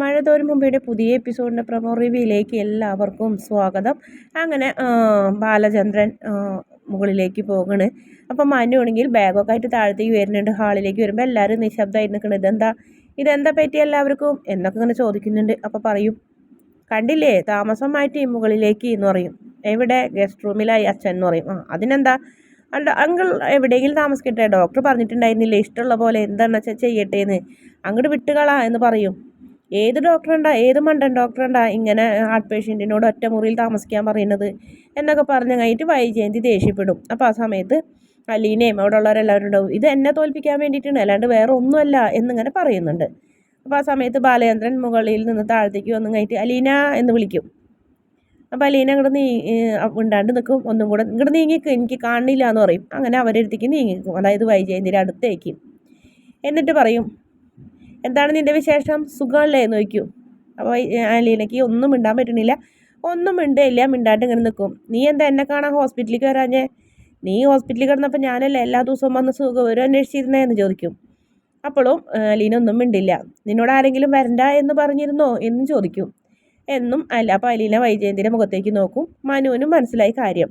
മഴ തോരും മുമ്പയുടെ പുതിയ എപ്പിസോഡിന്റെ പ്രമോ റിവ്യൂയിലേക്ക് എല്ലാവർക്കും സ്വാഗതം. അങ്ങനെ ബാലചന്ദ്രൻ മുകളിലേക്ക് പോകണ്. അപ്പം മനുവാണെങ്കിൽ ബാഗൊക്കെ ആയിട്ട് താഴത്തേക്ക് വരുന്നുണ്ട്. ഹാളിലേക്ക് വരുമ്പോൾ എല്ലാവരും നിശബ്ദമായി നിൽക്കുന്നത് ഇതെന്താ? ഇതെന്താ പറ്റി എല്ലാവർക്കും? എന്നൊക്കെ ഇങ്ങനെ ചോദിക്കുന്നുണ്ട്. അപ്പോൾ പറയും കണ്ടില്ലേ? താമസം മാറ്റി മുകളിലേക്ക് എന്ന് പറയും. എവിടെ? ഗസ്റ്റ് റൂമിലായി അച്ഛൻ എന്ന് പറയും. ആ അതിനെന്താ? അങ്കിൾ എവിടെയെങ്കിലും താമസിക്കട്ടെ. ഡോക്ടർ പറഞ്ഞിട്ടുണ്ടായിരുന്നില്ല? ഇഷ്ടമുള്ള പോലെ എന്താണെന്ന് വെച്ചാൽ ചെയ്യട്ടെ എന്ന് അങ്ങോട്ട് വിട്ടുകളാ എന്ന് പറയും. ഏത് ഡോക്ടറുണ്ടാ ഏത് മണ്ടൻ ഡോക്ടറുണ്ടാ ഇങ്ങനെ ഹാർട്ട് പേഷ്യന്റിനോട് ഒറ്റ മുറിയിൽ താമസിക്കാൻ പറയുന്നത് എന്നൊക്കെ പറഞ്ഞ് കഴിഞ്ഞിട്ട് വൈജയന്തി ദേഷ്യപ്പെടും. അപ്പോൾ ആ സമയത്ത് അലീനയും അവിടെ ഉള്ളവരെല്ലാവരും ഉണ്ടാവും ഇത് എന്നെ തോൽപ്പിക്കാൻ വേണ്ടിയിട്ടാണ് അല്ലാണ്ട് വേറെ ഒന്നുമല്ല എന്നിങ്ങനെ പറയുന്നുണ്ട്. അപ്പോൾ ആ സമയത്ത് ബാലചന്ദ്രൻ മുകളിൽ നിന്ന് താഴത്തേക്ക് വന്നു കഴിഞ്ഞിട്ട് അലീന എന്ന് വിളിക്കും. അപ്പോൾ അലീന അങ്ങോട്ട് നീ ഉണ്ടാണ്ട് നിൽക്കും ഒന്നും കൂടെ ഇങ്ങോട്ട് നീങ്ങിക്കും എനിക്ക് കാണില്ല എന്ന് പറയും. അങ്ങനെ അവരെടുത്തേക്ക് നീങ്ങിക്കും അതായത് വൈജയന്തിയുടെ അടുത്തേക്ക്. എന്നിട്ട് പറയും എന്താണ് നിന്റെ വിശേഷം? സുഖമല്ലേ ചോദിക്കും. അപ്പോൾ അലീനയ്ക്ക് ഒന്നും മിണ്ടാൻ പറ്റണില്ല ഒന്നും മിണ്ടില്ല മിണ്ടാണ്ട് ഇങ്ങനെ നിൽക്കും നീ എന്താ എന്നെ കാണാൻ ഹോസ്പിറ്റലിലേക്ക് വരാഞ്ഞേ? നീ ഹോസ്പിറ്റലിൽ കിടന്നപ്പോൾ ഞാനല്ലേ എല്ലാ ദിവസവും വന്ന് സുഖം അന്വേഷിച്ചിരുന്നേ എന്ന് ചോദിക്കും. അപ്പോഴും അലീന ഒന്നും മിണ്ടില്ല. നിന്നോട് ആരെങ്കിലും വരണ്ട എന്ന് പറഞ്ഞിരുന്നോ എന്നും ചോദിക്കും. എന്നും അല്ല അപ്പോൾ അലീന വൈജയന്തിന്റെ മുഖത്തേക്ക് നോക്കും. മനുവിനും മനസ്സിലായി കാര്യം.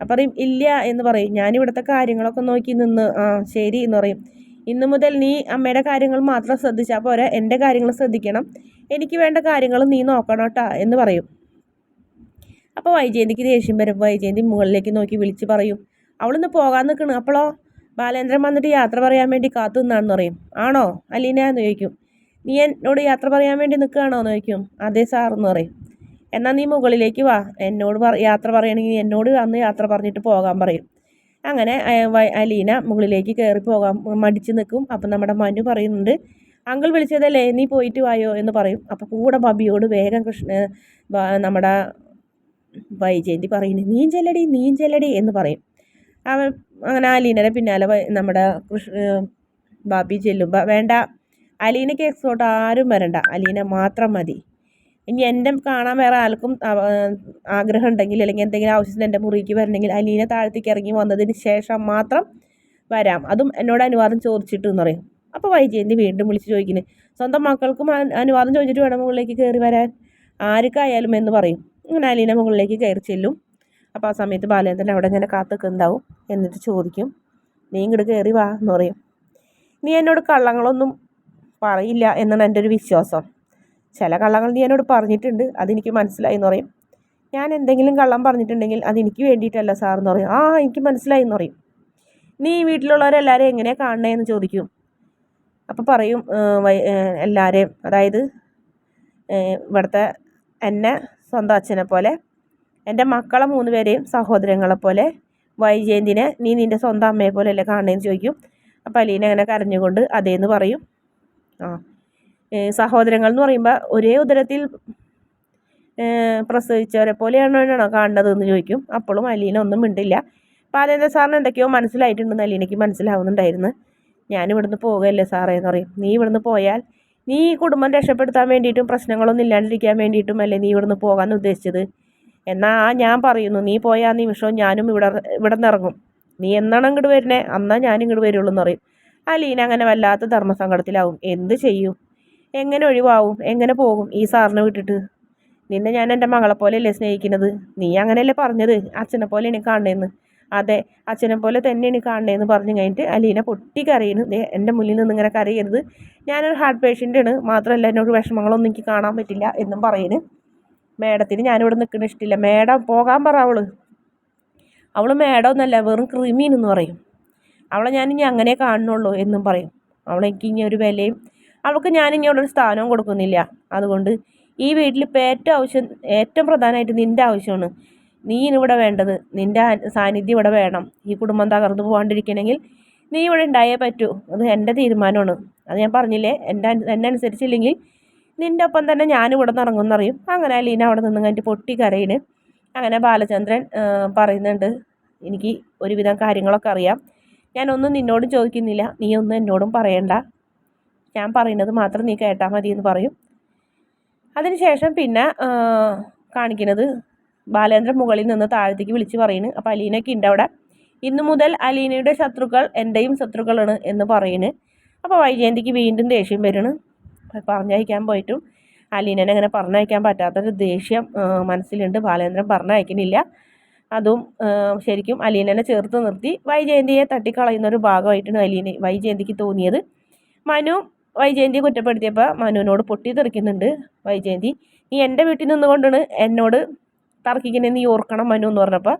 അപ്പം പറയും ഇല്ല എന്ന് പറയും. ഞാനിവിടുത്തെ കാര്യങ്ങളൊക്കെ നോക്കി നിന്ന് ആ ശരി എന്ന് പറയും. ഇന്നു മുതൽ നീ അമ്മയുടെ കാര്യങ്ങൾ മാത്രം ശ്രദ്ധിച്ചാൽ പോരെ. എന്റെ കാര്യങ്ങൾ ശ്രദ്ധിക്കണം. എനിക്ക് വേണ്ട കാര്യങ്ങൾ നീ നോക്കണം കേട്ടാ എന്ന് പറയും. അപ്പോൾ വൈജയന്തിക്ക് ദേഷ്യം വരും. വൈജയന്തി മുകളിലേക്ക് നോക്കി വിളിച്ച് പറയും. അവളിന്ന് പോകാൻ നിൽക്കണം. അപ്പോളോ? ബാലേന്ദ്രൻ വന്നിട്ട് യാത്ര പറയാൻ വേണ്ടി കാത്തു നിന്നാണെന്ന് പറയും. ആണോ? അലീന എന്ന് ചോദിക്കും. നീ എന്നോട് യാത്ര പറയാൻ വേണ്ടി നിൽക്കുകയാണോ എന്ന് ചോദിക്കും. അതേ സാർ എന്ന് പറയും. എന്നാൽ നീ മുകളിലേക്ക് വാ. എന്നോട് യാത്ര പറയണമെങ്കിൽ എന്നോട് വന്ന് യാത്ര പറഞ്ഞിട്ട് പോകാൻ പറയും. അങ്ങനെ അലീന മുകളിലേക്ക് കയറി പോകാൻ മടിച്ചു നിൽക്കും. അപ്പം നമ്മുടെ മനു പറയുന്നുണ്ട് അങ്കിൾ വിളിച്ചതല്ലേ നീ പോയിട്ട് വായോ? എന്ന് പറയും. അപ്പോൾ കൂടെ ബബിയോട് വേഗം കൃഷ്ണ നമ്മുടെ വൈജയന്തി പറയുന്നു നീ ചെല്ലടി നീ ചെല്ലടി എന്ന് പറയും. അവൻ അങ്ങനെ അലീനയുടെ പിന്നാലെ നമ്മുടെ കൃഷ്ണ ബാബി ചെല്ലുമ്പോൾ വേണ്ട അലീനയ്ക്ക് എക്സ്പോർട്ട് ആരും വരണ്ട അലീന മാത്രം മതി. ഇനി എന്റെ കാണാൻ വേറെ ആൾക്കും ആഗ്രഹം ഉണ്ടെങ്കിൽ അല്ലെങ്കിൽ എന്തെങ്കിലും ആവശ്യത്തിന് എന്റെ മുറിക്ക് വരണമെങ്കിൽ അലീന താഴത്തേക്ക് ഇറങ്ങി വന്നതിന് ശേഷം മാത്രം വരാം. അതും എന്നോട് അനുവാദം ചോദിച്ചിട്ട് എന്ന് പറയും. അപ്പോൾ വൈജയന്തി വീണ്ടും വിളിച്ച് ചോദിക്കുന്നത് സ്വന്തം മക്കൾക്കും അനുവാദം ചോദിച്ചിട്ട് വേണം മുകളിലേക്ക് കയറി വരാൻ? ആർക്കായാലും? എന്ന് പറയും. അങ്ങനെ അലീന മുകളിലേക്ക് കയറി ചെല്ലും. അപ്പോൾ ആ സമയത്ത് ബാലേന്ദ്രൻ അവിടെ ഇങ്ങനെ കാത്തുക്കുണ്ടാവും എന്നിട്ട് ചോദിക്കും നീ ഇങ്ങോട്ട് കയറി വാ എന്ന് പറയും. നീ എന്നോട് കള്ളങ്ങളൊന്നും പറയില്ല എന്നാണ് എന്റെ ഒരു വിശ്വാസം. ചില കള്ളങ്ങൾ നീ എന്നോട് പറഞ്ഞിട്ടുണ്ട് അതെനിക്ക് മനസ്സിലായി എന്ന് പറയും. ഞാൻ എന്തെങ്കിലും കള്ളം പറഞ്ഞിട്ടുണ്ടെങ്കിൽ അതെനിക്ക് വേണ്ടിയിട്ടല്ല സാർ എന്ന് പറയും. ആ എനിക്ക് മനസ്സിലായി എന്ന് പറയും. നീ വീട്ടിലുള്ളവരെല്ലാവരും എങ്ങനെയാണ് കാണണേന്ന് ചോദിക്കും. അപ്പോൾ പറയും എല്ലാവരെയും അതായത് ഇവിടുത്തെ എന്നെ സ്വന്തം അച്ഛനെ പോലെ എന്റെ മക്കളെ മൂന്ന് പേരെയും സഹോദരങ്ങളെ പോലെ വൈജയന്തിനെ നീ നിന്റെ സ്വന്തം അമ്മയെ പോലെ അല്ലേ കാണണേന്ന് ചോദിക്കും. അപ്പോൾ അലീന അങ്ങനെ കരഞ്ഞുകൊണ്ട് അതേന്ന് പറയും. ആ. സഹോദരങ്ങൾ എന്ന് പറയുമ്പോൾ ഒരേ ഉദരത്തിൽ പ്രസവിച്ചവരെ പോലെയാണോ കാണേണ്ടതെന്ന് ചോദിക്കും. അപ്പോഴും അലീന ഒന്നും മിണ്ടില്ല. പാലേന്ദ്ര സാറിന് എന്തൊക്കെയോ മനസ്സിലായിട്ടുണ്ടെന്ന് അലീനയ്ക്ക് മനസ്സിലാവുന്നുണ്ടായിരുന്നു. ഞാനിവിടുന്ന് പോകുകയല്ലേ സാറേ എന്ന് പറയും. നീ ഇവിടുന്ന് പോയാൽ നീ ഈ കുടുംബം രക്ഷപ്പെടുത്താൻ വേണ്ടിയിട്ടും പ്രശ്നങ്ങളൊന്നും ഇല്ലാണ്ടിരിക്കാൻ വേണ്ടിയിട്ടും അല്ലേ നീ ഇവിടുന്ന് പോകാൻ ഉദ്ദേശിച്ചത്? എന്നാൽ ആ ഞാൻ പറയുന്നു. നീ പോയാൽ നിമിഷവും ഞാനും ഇവിടെ ഇവിടെ നിന്ന് ഇറങ്ങും നീ എന്നാണ് ഇങ്ങോട്ട് വരുന്നത് അന്നാ ഞാൻ ഇങ്ങോട്ട് വരുള്ളൂ എന്ന് പറയും. അലീന അങ്ങനെ വല്ലാത്ത ധർമ്മസങ്കടത്തിലാവും. എന്ത് ചെയ്യും? എങ്ങനെ ഒഴിവാവും? എങ്ങനെ പോകും ഈ സാറിനെ വിട്ടിട്ട്? നിന്നെ ഞാൻ എന്റെ മകളെ പോലെയല്ലേ സ്നേഹിക്കുന്നത്? നീ അങ്ങനെയല്ലേ പറഞ്ഞത്? അച്ഛനെ പോലെ എനിക്ക് കാണണേന്ന് അതെ അച്ഛനെ പോലെ തന്നെ എനിക്ക് കാണണേന്ന് പറഞ്ഞു കഴിഞ്ഞിട്ട് അലീന പൊട്ടി കരയുന്നു. എന്റെ മുന്നിൽ നിന്ന് ഇങ്ങനെ കരയരുത്. ഞാനൊരു ഹാർട്ട് പേഷ്യന്റാണ് മാത്രമല്ല എന്നോട് വിഷമങ്ങളൊന്നും എനിക്ക് കാണാൻ പറ്റില്ല എന്നും പറയുന്നു. മേഡത്തിന് ഞാനിവിടെ നിൽക്കുന്ന ഇഷ്ടമില്ല. മേഡം പോകാൻ പറ അവൾ. അവൾ മേഡം ഒന്നല്ല വെറും ക്രിമീനെന്ന് പറയും. അവളെ ഞാൻ അങ്ങനെ കാണുന്നുള്ളൂ എന്നും പറയും. അവളെനിക്ക് ഇനി ഒരു വിലയും അവൾക്ക് ഞാൻ ഇനി സ്ഥാനവും കൊടുക്കുന്നില്ല. അതുകൊണ്ട് ഈ വീട്ടിൽ ഇപ്പോൾ ഏറ്റവും ആവശ്യം ഏറ്റവും പ്രധാനമായിട്ട് നിന്റെ ആവശ്യമാണ്. നീ ഇവിടെ വേണ്ടത് നിന്റെ സാന്നിധ്യം ഇവിടെ വേണം. ഈ കുടുംബം തകർന്നു പോകാണ്ടിരിക്കണമെങ്കിൽ നീ ഇവിടെ ഉണ്ടായേ പറ്റൂ. അത് എന്റെ തീരുമാനമാണ്. അത് ഞാൻ പറഞ്ഞില്ലേ? എന്റെ എന്നെ അനുസരിച്ചില്ലെങ്കിൽ നിന്റെ ഒപ്പം തന്നെ ഞാൻ ഇവിടെ നിന്ന് ഇറങ്ങുമെന്നറിയും അങ്ങനെ അലീന അവിടെ നിന്ന് കഴിഞ്ഞിട്ട് പൊട്ടി കരയിന് അങ്ങനെ ബാലചന്ദ്രൻ പറയുന്നുണ്ട് എനിക്ക് ഒരുവിധം കാര്യങ്ങളൊക്കെ അറിയാം. ഞാനൊന്നും നിന്നോടും ചോദിക്കുന്നില്ല. നീ ഒന്നും എന്നോടും പറയണ്ട. ഞാൻ പറയുന്നത് മാത്രം നീ കേട്ടാൽ മതി എന്ന് പറയും. അതിനുശേഷം പിന്നെ കാണിക്കുന്നത് ബാലേന്ദ്രൻ മുകളിൽ നിന്ന് താഴത്തേക്ക് വിളിച്ച് പറയുന്നു അപ്പോൾ അലീനയ്ക്ക് ഉണ്ട് അവിടെ. ഇന്നു മുതൽ അലീനയുടെ ശത്രുക്കൾ എന്റെയും ശത്രുക്കളാണ് എന്ന് പറയുന്നു അപ്പോൾ വൈജയന്തിക്ക് വീണ്ടും ദേഷ്യം വരുന്നു പറഞ്ഞയക്കാൻ പോയിട്ടും അലീനനെ അങ്ങനെ പറഞ്ഞയക്കാൻ പറ്റാത്തൊരു ദേഷ്യം മനസ്സിലുണ്ട്. ബാലേന്ദ്രൻ പറഞ്ഞയക്കുന്നില്ല അതും ശരിക്കും അലീനനെ ചേർത്ത് നിർത്തി വൈജയന്തിയെ തട്ടിക്കളയുന്ന ഒരു ഭാഗമായിട്ടാണ് അലീന വൈജയന്തിക്ക് തോന്നിയത്. മനു വൈജയന്തിയെ കുറ്റപ്പെടുത്തിയപ്പോൾ മനുവിനോട് പൊട്ടി തെറിക്കുന്നുണ്ട് വൈജയന്തി. നീ എന്റെ വീട്ടിൽ നിന്നുകൊണ്ടാണ് എന്നോട് തർക്കിക്കുന്നത് നീ ഓർക്കണം മനു എന്ന് പറഞ്ഞപ്പോൾ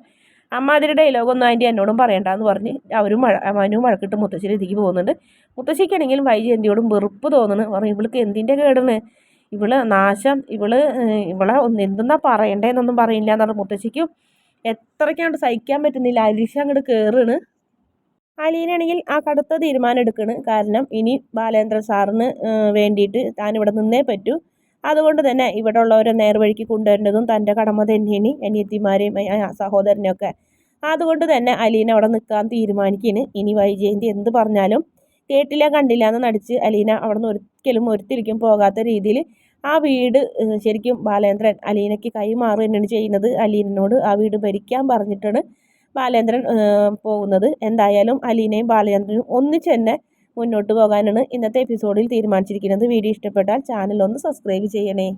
അമ്മ അതിന്റെ ഡയലോഗൊന്നും അതിന്റെ എന്നോടും പറയണ്ടെന്ന് പറഞ്ഞ് അവരും മഴ മനു മഴക്കിട്ട് മുത്തശ്ശിയുടെ ഇതിക്ക് പോകുന്നുണ്ട്. മുത്തശ്ശിക്കാണെങ്കിലും വൈജയന്തിയോടും വെറുപ്പ് തോന്നുന്നു പറഞ്ഞു ഇവൾക്ക് എന്തിന്റെ കേടാണ്? ഇവൾ നാശം ഇവൾ ഇവളെ ഒന്ന് എന്തെന്നാ പറയണ്ടേന്നൊന്നും പറയില്ല എന്നാണ് മുത്തശ്ശിക്കും എത്രയ്ക്കാണ്ട് സഹിക്കാൻ പറ്റുന്നില്ല അലീഷ അങ്ങോട്ട് കയറാണ് അലീനാണെങ്കിൽ ആ കടുത്ത തീരുമാനം എടുക്കണ്. കാരണം ഇനി ബാലേന്ദ്ര സാറിന് വേണ്ടിയിട്ട് താൻ ഇവിടെ നിന്നേ പറ്റൂ. അതുകൊണ്ട് തന്നെ ഇവിടെ ഉള്ളവരെ നേർവഴിക്ക് കൊണ്ടുവരേണ്ടതും തന്റെ കടമ തന്നെയാണ് അനിയത്തിമാരെയും സഹോദരനെയൊക്കെ. അതുകൊണ്ട് തന്നെ അലീന അവിടെ നിൽക്കാൻ തീരുമാനിക്കുന്നു ഇനി വൈജയന്തി എന്ത് പറഞ്ഞാലും കേട്ടില്ല കണ്ടില്ല എന്ന് നടിച്ച് അലീന അവിടെ നിന്ന് ഒരിക്കലും ഒരുത്തിരിക്കും പോകാത്ത രീതിയിൽ ആ വീട് ശരിക്കും ബാലേന്ദ്രൻ അലീനയ്ക്ക് കൈമാറുക തന്നെയാണ് ചെയ്യുന്നത്. അലീനോട് ആ വീട് ഭരിക്കാൻ പറഞ്ഞിട്ടാണ് ബാലേന്ദ്രൻ പോകുന്നത്. എന്തായാലും അലീനയും ബാലേന്ദ്രനും ഒന്നിച്ച് തന്നെ മുന്നോട്ട് പോകാനാണ് ഇന്നത്തെ എപ്പിസോഡിൽ തീരുമാനിച്ചിരിക്കുന്നത്. വീഡിയോ ഇഷ്ടപ്പെട്ടാൽ ചാനൽ ഒന്ന് സബ്സ്ക്രൈബ് ചെയ്യണേ.